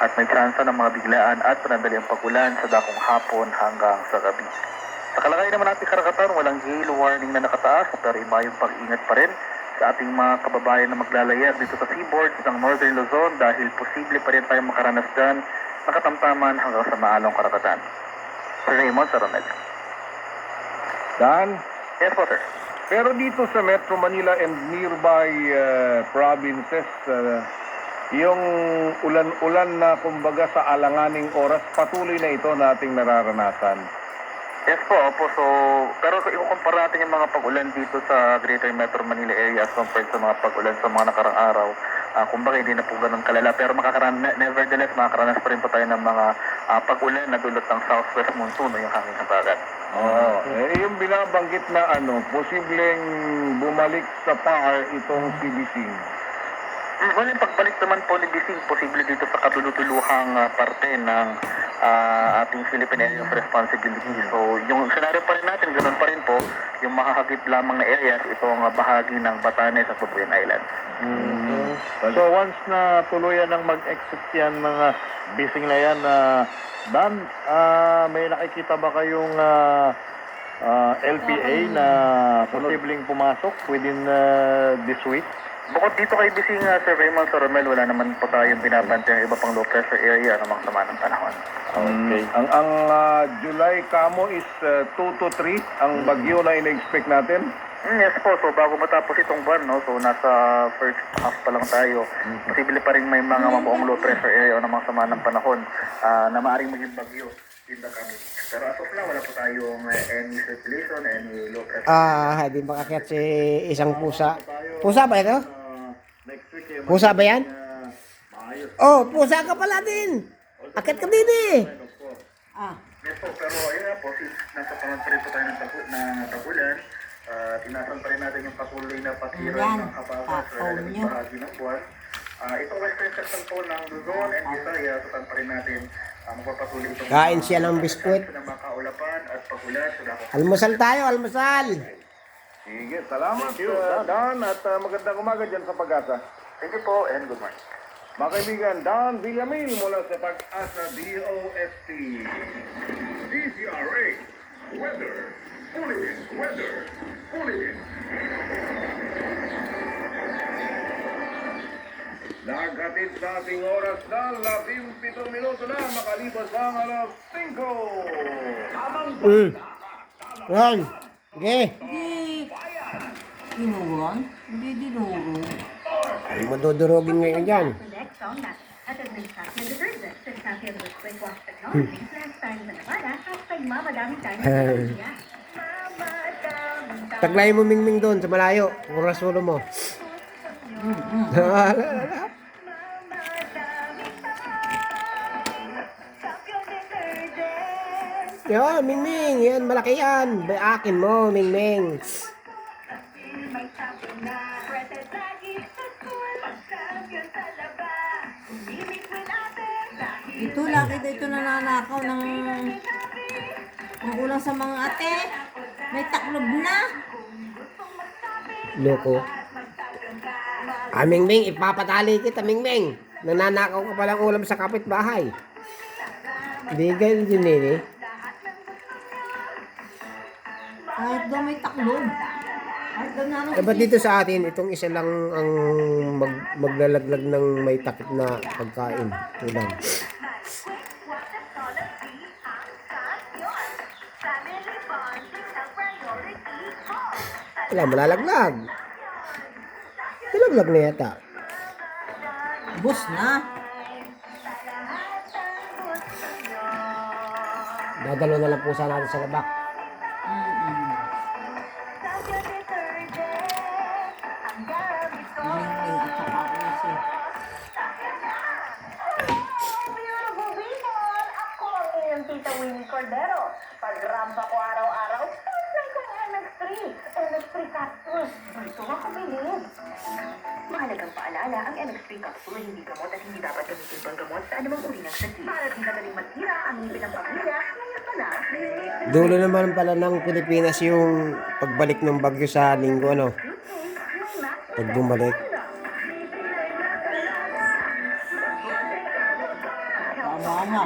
at may tsansa ng mga biglaan at panandaliang pagulan sa dakong hapon hanggang sa gabi. Sa kalagay naman natin karakatan, walang gale warning na nakataas pero ibayong pag-ingat pa rin sa ating mga kababayan na maglalayag dito sa seaboard ng Northern Luzon dahil posible pa rin tayong makaranas dyan ng katamtaman hanggang sa maalong karakatan. Sir Raymond, Sir Romel. Dan, Yes po, sir. pero dito sa Metro Manila and nearby uh, provinces, uh, yung ulan-ulan na kumbaga sa alanganing oras, patuloy na ito nating nararanasan. Yes po, opo. So, pero kung ikukumpara natin yung mga pag-ulan dito sa Greater Metro Manila area as compared sa mga pag-ulan sa mga nakarang araw, ah, kumbaga hindi na po ganun kalala. Pero makakaran nevertheless, makakaranas pa rin po tayo ng mga ah, pag-ulan na dulot ng southwest monsoon o yung hanging habagat. Oo. Eh, yung binabanggit na ano, posibleng bumalik sa par itong CBC. Well, yung pagbalik naman po ni Bising, posible dito sa kaduluduluhang ah, parte ng ah, ating Philippine Area of Responsibility. So, yung senaryo pa rin natin, ganun pa rin po, yung makakagit lamang na areas, itong ah, bahagi ng Batanes at Bubuyan Island. So once na tuluyan ng mag-exit yan mga bising na yan, ah, Dan, ah, may nakikita ba kayong ah, ah, LPA na posibleng pumasok within ah, this week? Bukod dito kay Bising uh, Sir Raymond Sir Romel, wala naman po tayong binabantay ng iba pang low pressure area namang sama ng panahon. Okay. Ang ang ah, July kamo is 2 to 3 ang bagyo na ina-expect natin. Mm, yes po, so bago matapos itong buwan, no, so nasa first half pa lang tayo, posible pa rin may mga mabuong low pressure area o namang sama ng panahon ah, na maaaring maging bagyo in the coming weeks. Pero as of now, wala po tayong uh, any circulation, any low pressure. Ah, hindi makakyat si isang pusa. Pusa ba ito? Next week, Pusa ba yan? ah. Oh, pusa ka pala din. Akit ka din eh. Yes po, pero ayun po, nasa panahon pa rin po tayo ng tagu- na tagulan, at inasan pa rin natin yung patuloy na pasiran Ayan, ng habagat sa takaw lalabing niyo. bahagi ng buwan. Ah, itong western section po ng Luzon and Visayas, tutan pa rin natin uh, magpapatuloy itong Kain siya ng biskwit. ng mga kaulapan at pagulan sa Almusal tayo, almusal. Sige, salamat ah, Dan at ah, magandang umaga dyan sa pag-asa. Thank you po and good morning. Mga kaibigan, Dan Villamil mula sa Pag-asa DOST. DCRA Weather. Philippines Weather. Philippines. Naghatid sa ating oras na 17 minuto na makalipas ang alas 5. Amang Mm. Yan. Okay. Hindi. Dinuruan? Hindi dinuro. Ay, madudurogin ngayon dyan. Taglay mo mingming doon sa malayo. Oras ulo mo. Yan, mingming. Yan, malaki yan. Akin mo, mingming. May champion na lagi sa school. Champion sa labas. Limit with others. Dahil Ito, laki dito nananakaw ng... Ang sa mga ate. May taklob na. Loko. Ah, mingming, ipapatali kita, mingming. Nananakaw ka palang ulam sa kapitbahay. Hindi ganyan din eh. Kahit daw may taklob. Eh, ba't dito sa atin, itong isa lang ang mag, maglalaglag ng may takip na pagkain. Ulam. Wala, malalaglag. Nalaglag na yata. Bus na. Dadalo na lang po sana natin sa labak. Rampa ko araw-araw, tunay kong MX3. MX3 capsules. Dito ako bilib. Mahalagang paalala, ang MX3 capsule ay hindi gamot at hindi dapat gamitin pang gamot sa anumang uri ng sakit. Para di madaling matira ang ngipin ng pamilya, ngayon Dulo naman pala ng Pilipinas yung pagbalik ng bagyo sa linggo, ano? Pag bumalik. Tama na.